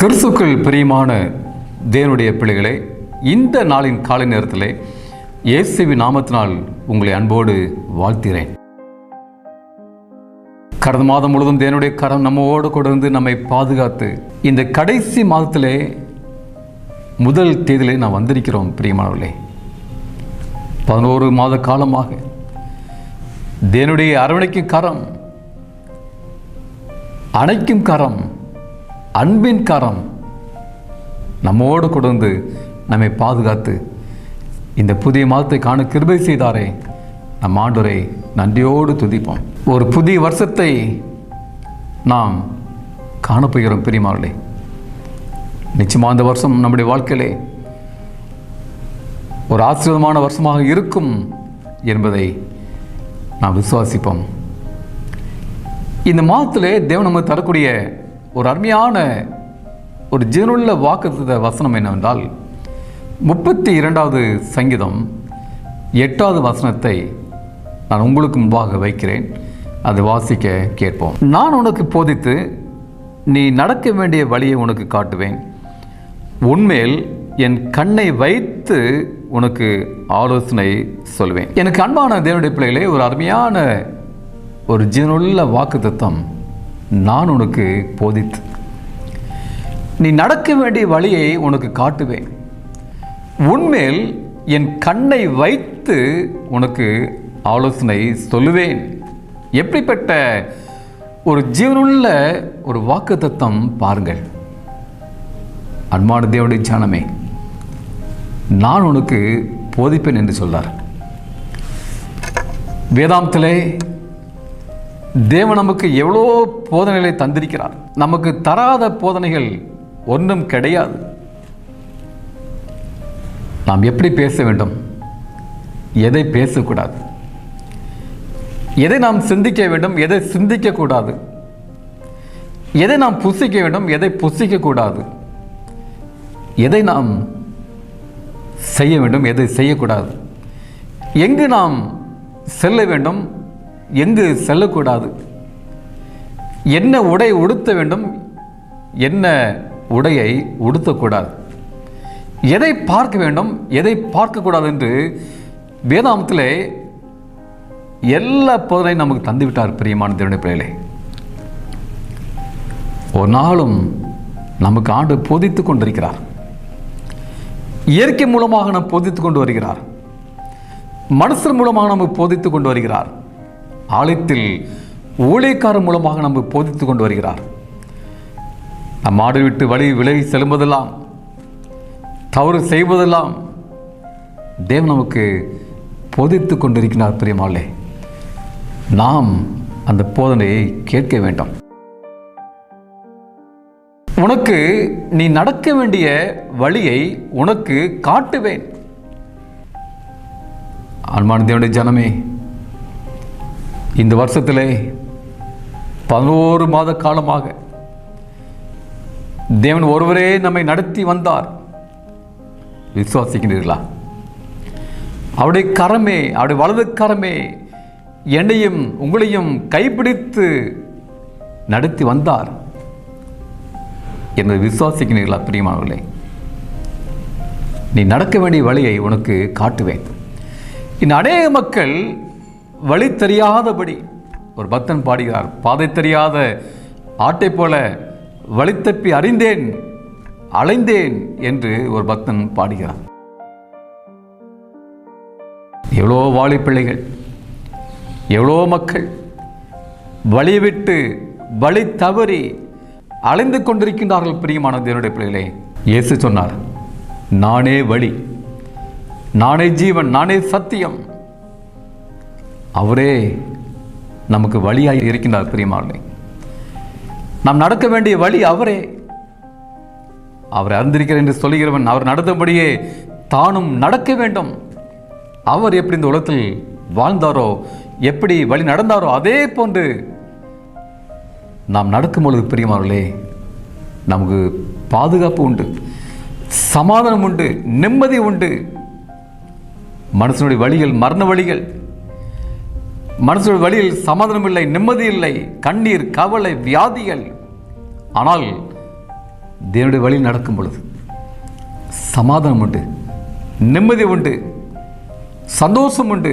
கிறிஸ்துக்கள் பிரியமான தேவனுடைய பிள்ளைகளே இந்த நாளின் காலை நேரத்தில் இயேசுவி நாமத்தினால் உங்களை அன்போடு வாழ்த்திறேன் கடந்த மாதம் முழுவதும் தேவனுடைய கரம் நம்மோடு கொடுந்து நம்மை பாதுகாத்து இந்த கடைசி மாதத்திலே முதல் தேதியிலே நான் வந்திருக்கிறோம் பிரியமானவர்களே. பதினோரு மாத காலமாக தேனுடைய அரவணைக்கும் கரம் அணைக்கும் கரம் அன்பின் கரம் நம்மோடு கொடுந்து நம்மை பாதுகாத்து இந்த புதிய மாதத்தை காண கிருபை செய்தாரே. நம் ஆண்டுரை நன்றியோடு துதிப்போம். ஒரு புதிய வருஷத்தை நாம் காணப்போகிறோம் பிரியமார்களே நிச்சயமாக இந்த வருஷம் நம்முடைய வாழ்க்கையிலே ஒரு ஆசீர்வாதமான வருஷமாக இருக்கும் என்பதை நாம் விசுவாசிப்போம். இந்த மாதத்திலே தேவன் நமக்கு தரக்கூடிய ஒரு அருமையான ஒரு ஜீவனுள்ள வாக்குத்த வசனம் என்னவென்றால் முப்பத்தி இரண்டாவது சங்கீதம் எட்டாவது வசனத்தை நான் உங்களுக்கு முன்பாக வைக்கிறேன். அது வாசிக்க கேட்போம். நான் உனக்கு போதித்து நீ நடக்க வேண்டிய வழியை உனக்கு காட்டுவேன். உன்மேல் என் கண்ணை வைத்து உனக்கு ஆலோசனை சொல்வேன். எனக்கு அன்பான தேவனுடைய பிள்ளைகளே ஒரு அருமையான ஒரு ஜீவனுள்ள வாக்கு தத்துவம் நான் உனக்கு போதித்து. நீ நடக்க வேண்டிய வழியை உனக்கு காட்டுவேன். உன்மேல் என் கண்ணை வைத்து உனக்கு ஆலோசனை சொல்லுவேன். எப்படிப்பட்ட ஒரு ஜீவனுள்ள ஒரு வாக்கு தத்தம் பாருங்கள். அன்பான தேவனுடைய ஜானமே நான் உனக்கு போதிப்பேன் என்று சொல்றார். வேதாந்தத்திலே தேவன் நமக்கு எவ்வளோ போதனைகளை தந்திருக்கிறார். நமக்கு தராத போதனைகள் ஒன்றும் கிடையாது. நாம் எப்படி பேச வேண்டும்? எதை பேசக்கூடாது? எதை நாம் சிந்திக்க வேண்டும்? எதை சிந்திக்கக்கூடாது? எதை நாம் புசிக்க வேண்டும்? எதை புசிக்கக்கூடாது? எதை நாம் செய்ய வேண்டும்? எதை செய்யக்கூடாது? எங்கு நாம் செல்ல வேண்டும்? எங்கு செல்லக்கூடாது? என்ன உடை உடுத்த வேண்டும்? என்ன உடையை உடுத்தக்கூடாது? எதை பார்க்க வேண்டும்? எதை பார்க்கக்கூடாது என்று வேதாமத்தில் எல்லா பொருளையும் நமக்கு தந்துவிட்டார் பிரியமான தேவனுடைய பிள்ளைகளே. ஒரு நாளும் நமக்கு ஆண்டு போதித்து கொண்டிருக்கிறார். இயற்கை மூலமாக நாம் போதித்து கொண்டு வருகிறார். மனுஷர் மூலமாக நமக்கு போதித்து கொண்டு வருகிறார். ஆலயத்தில் ஊழியக்காரர் மூலமாக நம்ம போதித்து கொண்டு வருகிறார். நம் ஆடு விட்டு வழி விலகி செல்லும்போதெல்லாம் தவறு செய்வதெல்லாம் தேவன் நமக்கு போதித்து கொண்டிருக்கிறார் பிரியமாலே. நாம் அந்த போதனையை கேட்க வேண்டும். உனக்கு நீ நடக்க வேண்டிய வழியை உனக்கு காட்டுவேன். அன்பான தேவனுடைய ஜனமே இந்த வருஷத்தில் பதினோரு மாத காலமாக தேவன் ஒருவரே நம்மை நடத்தி வந்தார். விசுவாசிக்கின்றீர்களா அவருடைய கரமே அவருடைய வலது கரமே என்னையும் உங்களையும் கைப்பிடித்து நடத்தி வந்தார். என்பதை விசுவாசிக்கிறீர்களா பிரியமானவர்களே? நீ நடக்க வேண்டிய வழியை உனக்கு காட்டுவேன். இந்த அநேக மக்கள் வழி தெரியாதபடி ஒரு பக்தன் பாடுகிறார் பாதை தெரியாத ஆட்டை போல வழி தப்பி அறிந்தேன் அலைந்தேன் என்று ஒரு பக்தன் பாடுகிறார். எவ்வளோ வாழி பிள்ளைகள் எவ்வளோ மக்கள் வழி விட்டு வழி தவறி அலைந்து கொண்டிருக்கின்றார்கள் பிரியமான தேவனுடைய பிள்ளைகளே. இயேசு சொன்னார் நானே வழி நானே ஜீவன் நானே சத்தியம் அவரே நமக்கு வழியாக இருக்கின்றார் பிரியமானே. நாம் நடக்க வேண்டிய வழி அவரே. அவர் அறிந்திருக்கிறார் என்று சொல்கிறவன் அவர் நடந்தபடியே தானும் நடக்க வேண்டும். அவர் எப்படி இந்த உலகத்தில் வாழ்ந்தாரோ எப்படி வழி நடந்தாரோ அதே போன்று நாம் நடக்கும் பொழுது பிரியமானே நமக்கு பாதுகாப்பு உண்டு சமாதானம் உண்டு நிம்மதி உண்டு. மனுஷனுடைய வழிகள் மரண வழிகள் மனசோட வழியில் சமாதானம் இல்லை நிம்மதி இல்லை கண்ணீர் கவலை வியாதிகள். ஆனால் தேவனுடைய வழி நடக்கும் பொழுது சமாதானம் உண்டு நிம்மதி உண்டு சந்தோஷம் உண்டு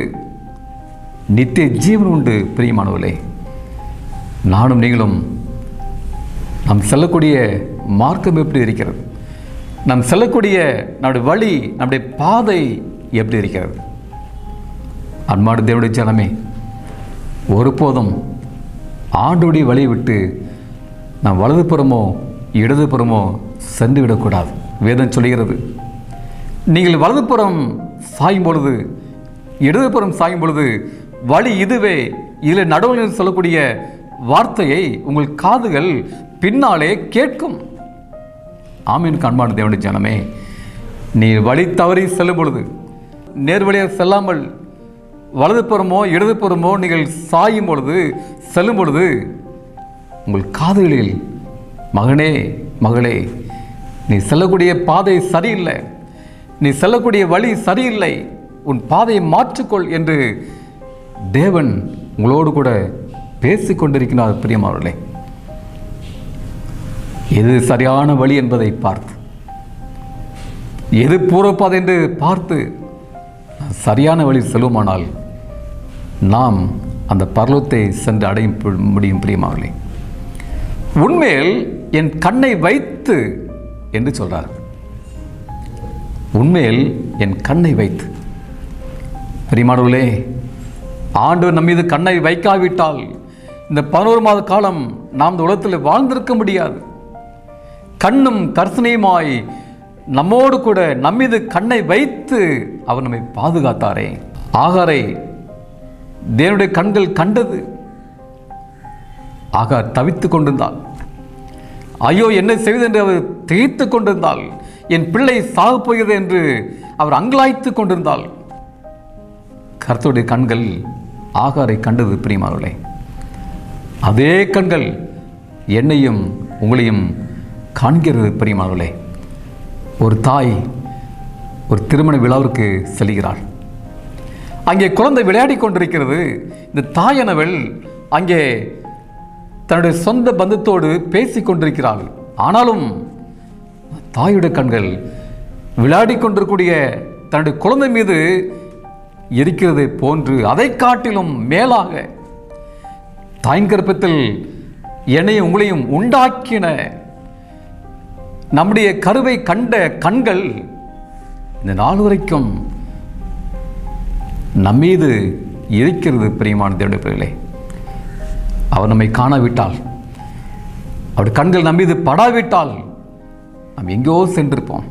நித்திய ஜீவன் உண்டு பிரியமானவர்களே. நானும் நீங்களும் நாம் செல்லக்கூடிய மார்க்கம் எப்படி இருக்கிறது? நாம் செல்லக்கூடிய நம்முடைய வழி நம்முடைய பாதை எப்படி இருக்கிறது? அன்பாடு தேவனுடைய ஜனமே ஒருபோதும் ஆண்டோடி வழியை விட்டு நாம் வலதுபுறமோ இடதுபுறமோ சென்று விடக்கூடாது. வேதம் சொல்கிறது நீங்கள் வலதுபுறம் சாயும் பொழுது இடதுபுறம் சாயும் பொழுது வழி இதுவே. இதில் நடுவில் சொல்லக்கூடிய வார்த்தையை உங்கள் காதுகள் பின்னாலே கேட்கும். ஆமீன் கண்பான தேவனுடைய ஜனமே. நீ வழி தவறி செல்லும் பொழுது நேர்வழியாக செல்லாமல் வலதுபுறமோ இடதுபுறமோ நீங்கள் சாயும் பொழுது செல்லும் பொழுது உங்கள் காதுகளில் மகனே மகளே நீ செல்லக்கூடிய பாதை சரியில்லை. நீ செல்லக்கூடிய வழி சரியில்லை. உன் பாதையை மாற்றிக்கொள் என்று தேவன் உங்களோடு கூட பேசிக் கொண்டிருக்கிறார் பிரியமானவர்களே. எது சரியான வழி என்பதை பார்த்து எது பூர்வப்பாதை என்று பார்த்து சரியான வழி செல்லுமானால் நாம் அந்த பர்லத்தை சென்று அடையும் பு- முடியும் பிரியமாவளே உண்மையில் என் கண்ணை வைத்து என்று சொல்கிறார் உண்மையில் என் கண்ணை வைத்து. பிரியமானவர்களே ஆண்டு நம் மீது கண்ணை வைக்காவிட்டால் இந்த பதினோரு மாத காலம் நாம் இந்த உலகத்தில் வாழ்ந்திருக்க முடியாது. கண்ணும் கர்சனையுமாய் நம்மோடு கூட நம்மீது கண்ணை வைத்து அவர் நம்மை பாதுகாத்தாரே. ஆகாரை தேவனுடைய கண்கள் கண்டது. ஆகார் தவித்துக் கொண்டிருந்தாள். ஐயோ என்ன செய்வது என்று அவர் திகைத்துக் கொண்டிருந்தாள். என் பிள்ளை சாகப் போகிறது என்று அவர் அங்கலாய்த்து கொண்டிருந்தாள். கர்த்தருடைய கண்கள் ஆகாரை கண்டது பிரியமானவர்களே. அதே கண்கள் என்னையும் உங்களையும் காண்கிறது பிரியமானவர்களே. ஒரு தாய் ஒரு திருமண விழாவிற்கு செல்கிறாள். அங்கே குழந்தை விளையாடி கொண்டிருக்கிறது. இந்த தாயனவள் அங்கே தன்னுடைய சொந்த பந்தத்தோடு பேசி கொண்டிருக்கிறாள். ஆனாலும் தாயுடைய கண்கள் விளையாடி கொண்டிருக்கூடிய தன்னுடைய குழந்தை மீது இருக்கிறதை போன்று அதை காட்டிலும் மேலாக தாய்கற்பத்தில் என்னையும் உங்களையும் உண்டாக்கின நம்முடைய கருவை கண்ட கண்கள் இந்த நாள் வரைக்கும் நம்மீது இருக்கிறது பிரியமான தேவனுடைய பிள்ளைகளே. அவர் நம்மை காணாவிட்டால் அவர் கண்கள் நம்மீது படாவிட்டால் நாம் எங்கோ சென்றிருப்போம்.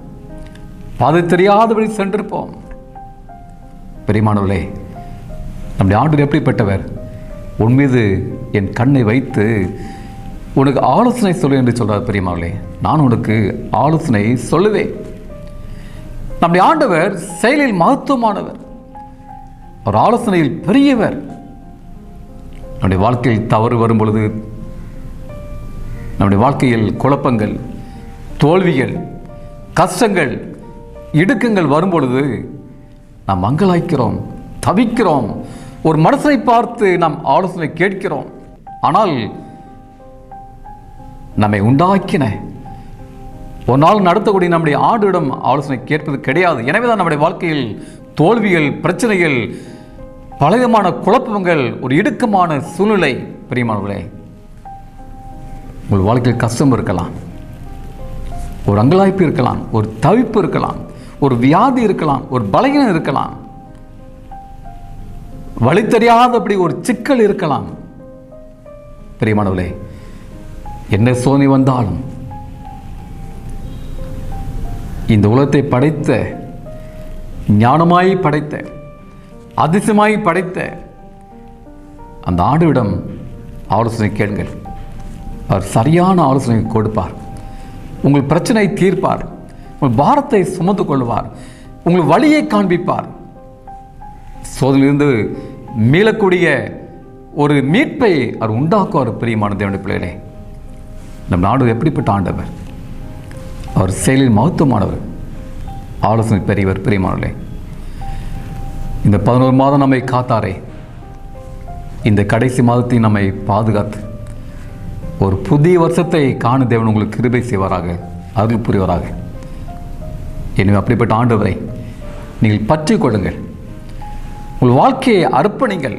பாதை தெரியாதபடி சென்றிருப்போம். பெரியமானவர்களே நம்முடைய ஆண்டு எப்படிப்பட்டவர்? உன் மீது என் கண்ணை வைத்து உனக்கு ஆலோசனை சொல்லு என்று சொல்கிறார் பெரியமாவளே நான் உனக்கு ஆலோசனை சொல்லுவேன். நம்முடைய ஆண்டவர் செயலில் மகத்துவமானவர். அவர் ஆலோசனையில் பெரியவர் நம்முடைய வாழ்க்கையில் தவறு வரும் பொழுது நம்முடைய வாழ்க்கையில் குழப்பங்கள் தோல்விகள் கஷ்டங்கள் இடுக்கங்கள் வரும் பொழுது நாம் மங்களாய்க்கிறோம் தவிக்கிறோம் ஒரு மனசனை பார்த்து நாம் ஆலோசனை கேட்கிறோம். ஆனால் நம்மை உண்டாக்கின ஒரு நாள் நடத்தக்கூடிய நம்முடைய ஆண்டிடம் ஆலோசனை கேட்பது கிடையாது. எனவே தான் நம்முடைய வாழ்க்கையில் தோல்விகள் பிரச்சனைகள் பலவிதமான குழப்பங்கள் ஒரு இடுக்கமான சூழ்நிலை பிரியமானவர்களே. உங்கள் வாழ்க்கையில் கஷ்டம் இருக்கலாம். ஒரு அங்கலாய்ப்பு இருக்கலாம் ஒரு தவிப்பு இருக்கலாம் ஒரு வியாதி இருக்கலாம் ஒரு பலகீனம் இருக்கலாம். வழி தெரியாதபடி ஒரு சிக்கல் இருக்கலாம். பிரியமானவர்களே என்ன சோதனை வந்தாலும் இந்த உலகத்தை படைத்த ஞானமாய் படைத்த அதிசயமாய் படைத்த அந்த ஆண்டுவிடம் ஆலோசனை கேளுங்கள். அவர் சரியான ஆலோசனை கொடுப்பார். உங்கள் பிரச்சனை தீர்ப்பார். உங்கள் பாரத்தை சுமந்து கொள்வார். உங்கள் வழியை காண்பிப்பார். சோதனையிலிருந்து மீளக்கூடிய ஒரு மீட்பை அவர் உண்டாக்குவார் பிரியமான தேவனுடைய பிள்ளைகளே. நம் நாடு எப்படிப்பட்ட ஆண்டவர்? அவர் செயலில் மகத்துவமானவர். ஆலோசனை பெரியவர் பிரியமானவர்களே. இந்த பதினோரு மாதம் நம்மை காத்தாரே. இந்த கடைசி மாதத்தை நம்மை பாதுகாத்து ஒரு புதிய வருஷத்தை காண தேவன் உங்களுக்கு கிருபை செய்வாராக அருள் புரிவராக. எனவே அப்படிப்பட்ட ஆண்டவரை நீங்கள் பற்றி கொள்ளுங்கள். உங்கள் வாழ்க்கையை அர்ப்பணிங்கள்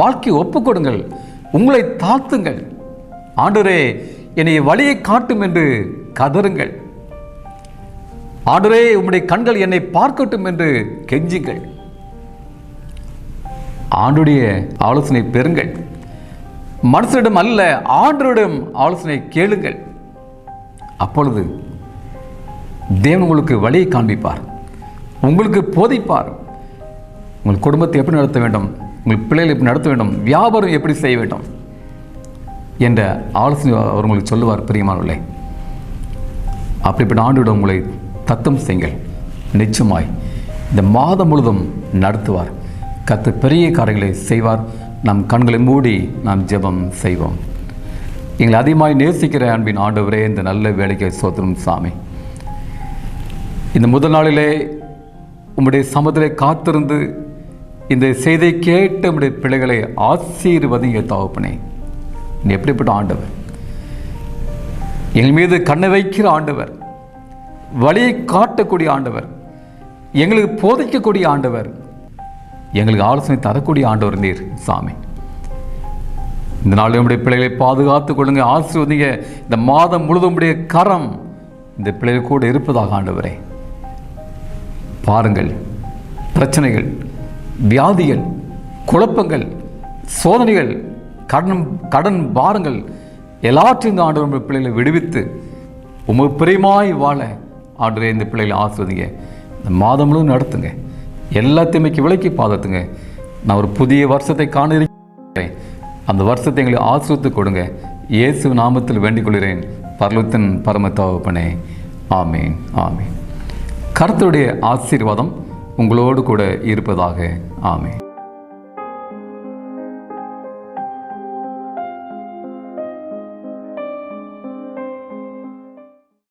வாழ்க்கையை ஒப்புக் கொடுங்கள் உங்களை தாத்துங்கள் ஆண்டரே என்னை வழியை காட்டும் என்று கதறுங்கள். ஆண்டரே உம்முடைய கண்கள் என்னை பார்க்கட்டும் என்று கெஞ்சுங்கள். ஆண்டுடைய ஆலோசனை பெறுங்கள். மனுஷரிடம் அல்ல ஆண்டவரிடம் ஆலோசனை கேளுங்கள். அப்பொழுது தேவன் உங்களுக்கு வழியை காண்பிப்பார். உங்களுக்கு போதிப்பார். உங்கள் குடும்பத்தை எப்படி நடத்த வேண்டும்? உங்கள் பிள்ளைகளை எப்படி நடத்த வேண்டும்? வியாபாரம் எப்படி செய்ய வேண்டும்? என்ற ஆலோசனை அவர் உங்களுக்கு சொல்லுவார் பிரியமானவில்லை அப்படிப்பட்ட ஆண்டோட உங்களை தத்தம் செய்யுங்கள். நிச்சயமாய் இந்த மாதம் முழுதும் நடத்துவார். கத்து பெரிய காரியங்களை செய்வார். நம் கண்களை மூடி நாம் ஜெபம் செய்வோம். எங்களை அதிகமாக நேசிக்கிற அன்பின் ஆண்டவரே இந்த நல்ல வேலைக்கு சோதரும் சாமி. இந்த முதல் நாளிலே உம்முடைய சமதிலே காத்திருந்து இந்த செய்தியை கேட்ட உம்முடைய பிள்ளைகளை ஆசீர்வதிங்க தகப்பனே. நீ எப்படிப்பட்ட ஆண்டவர்? எங்கள் மீது கண்ணை வைக்கிற ஆண்டவர். வழியை காட்டக்கூடிய ஆண்டவர். எங்களுக்கு போதைக்கக்கூடிய ஆண்டவர். எங்களுக்கு ஆலோசனை தரக்கூடிய ஆண்டவர் நீர் சாமி. இந்த நாள் நம்முடைய பிள்ளைகளை பாதுகாத்துக் கொள்ளுங்க. ஆசீர்வதிங்க. இந்த மாதம் முழுதும் உடைய கரம் இந்த பிள்ளைகள் கூட இருப்பதாக ஆண்டவரே. பாருங்கள். பிரச்சனைகள் வியாதிகள் குழப்பங்கள் சோதனைகள் கடன் கடன் பாருங்கள் எல்லாற்றையும் இந்த ஆண்டவர் பிள்ளைகளை விடுவித்து உமது பிரியமாய் வாழ ஆண்டவரே இந்த பிள்ளைகளை ஆசிர்வதிங்க. இந்த மாதம் முழுவதும் நடத்துங்க. எல்லாத்தையுமே விலைக்கு பாதத்துங்க. நான் ஒரு புதிய வருஷத்தை காண இருக்கிறேன் அந்த வருஷத்தை எங்களுக்கு ஆசிரித்து கொடுங்க. இயேசு நாமத்தில் வேண்டிக் கொள்கிறேன் பர்லத்தின் பரம தகப்பனே ஆமேன் ஆமேன். கருத்துடைய ஆசீர்வாதம் உங்களோடு கூட இருப்பதாக. ஆமேன்.